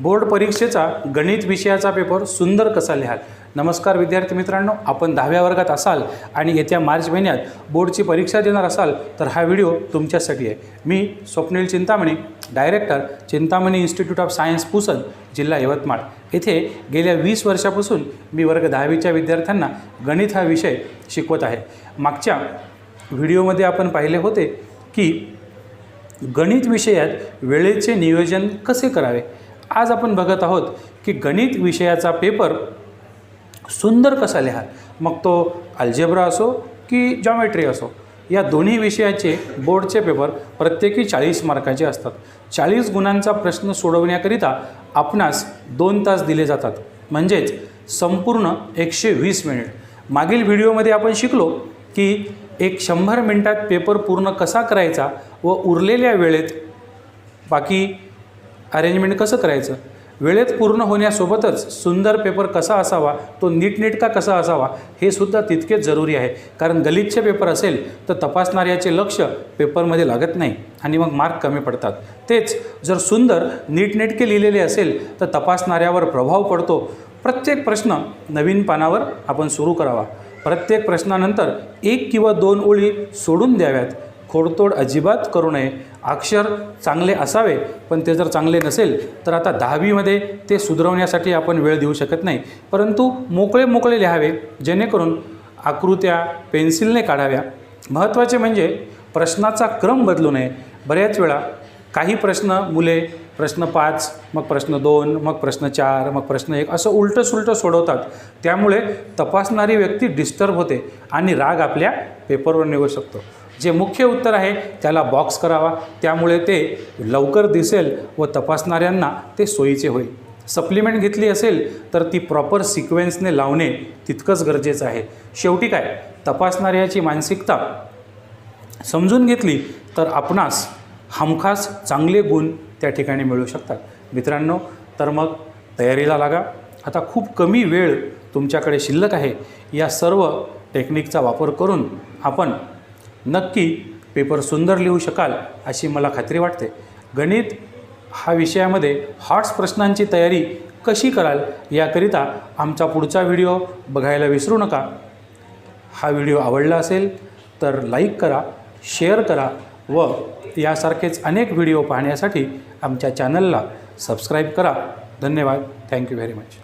Board परीक्षेचा गणित विषयाचा पेपर सुंदर कसा लिहाल? नमस्कार विद्यार्थी मित्रांनो आपण दहाव्या वर्गात असाल आणि येत्या मार्च महिन्यात बोर्डची परीक्षा देणार असाल तर हा व्हिडिओ तुमच्यासाठी आहे. मी Swapnil Chintamani director Chintamani institute of science Pusad जिल्हा यवतमाळ. येथे गेल्या वीस वर्षापासून मी वर्ग दहावीच्या विद्यार्थ्यांना गणित हा विषय शिकवत आहे. मागच्या व्हिडिओमध्ये आपण पाहिले होते की गणित विषयात वेळेचे नियोजन कसे करावे? आज आपण बघत आहोत की गणित विषयाचा पेपर सुंदर कसा लिहाल? मग तो अल्जेब्रा असो की जॉमेट्री असो या दोन्ही विषयाचे बोर्डचे पेपर प्रत्येकी चाळीस मार्काचे असतात. चाळीस गुणांचा प्रश्न सोडवण्याकरिता आपणास दोन तास दिले जातात. म्हणजेच संपूर्ण एकशे वीस मिनिट मागील व्हिडिओमध्ये आपण शिकलो की एक शंभर मिनटात पेपर पूर्ण कसा करायचा व उरलेल्या वेळेत बाकी अरेंजमेंट कसं करायचं? वेळेत पूर्ण होण्यासोबतच सुंदर पेपर कसा असावा तो नीटनेटका कसा असावा हे सुद्धा तितकेच जरुरी आहे. कारण गलितचे पेपर असेल तर तपासणाऱ्याचे लक्ष पेपरमध्ये लागत नाही आणि मग मार्क कमी पडतात. तेच जर सुंदर नीटनेटके लिहिलेले असेल तर तपासणाऱ्यावर प्रभाव पडतो. प्रत्येक प्रश्न नवीन पानावर आपण सुरू करावा. प्रत्येक प्रश्नानंतर एक किंवा दोन ओळी सोडून द्याव्यात. खोडतोड अजिबात करू नये. अक्षर चांगले असावे पण ते जर चांगले नसेल तर आता दहावीमध्ये ते सुधारवण्यासाठी आपण वेळ देऊ शकत नाही. परंतु मोकळे मोकळे लिहावे जेणेकरून आकृत्या पेन्सिलने काढाव्या. महत्त्वाचे म्हणजे प्रश्नाचा क्रम बदलू नये. बऱ्याच वेळा काही प्रश्न मुले प्रश्न पाच मग प्रश्न दोन मग प्रश्न चार मग प्रश्न एक असं उलटं सुलटं सोडवतात. त्यामुळे तपासणारी व्यक्ती डिस्टर्ब होते आणि राग आपल्या पेपरवर निघू शकतो. जे मुख्य उत्तर आहे त्याला बॉक्स करावा. त्यामुळे ते लवकर दिसेल व तपासणाऱ्यांना ते सोयीचे होईल. सप्लिमेंट घेतली असेल तर ती प्रॉपर सिक्वेन्सने लावणे तितकंच गरजेचं आहे. शेवटी काय? तपासणाऱ्याची मानसिकता समजून घेतली तर आपणास हमखास चांगले गुण त्या ठिकाणी मिळू शकतात. मित्रांनो तर मग तयारीला लागा. आता खूप कमी वेळ तुमच्याकडे शिल्लक आहे. या सर्व टेक्निकचा वापर करून आपण नक्की पेपर सुंदर लिहू शकाल अशी मला खात्री वाटते. गणित हा विषयामध्ये हॉट्स प्रश्नांची तयारी कशी कराल याकरिता आमचा पुढचा व्हिडिओ बघायला विसरू नका. हा व्हिडिओ आवडला असेल तर लाईक करा शेअर करा व यासारखेच अनेक व्हिडिओ पाहण्यासाठी आमच्या चॅनलला सबस्क्राईब करा. धन्यवाद. Thank you very much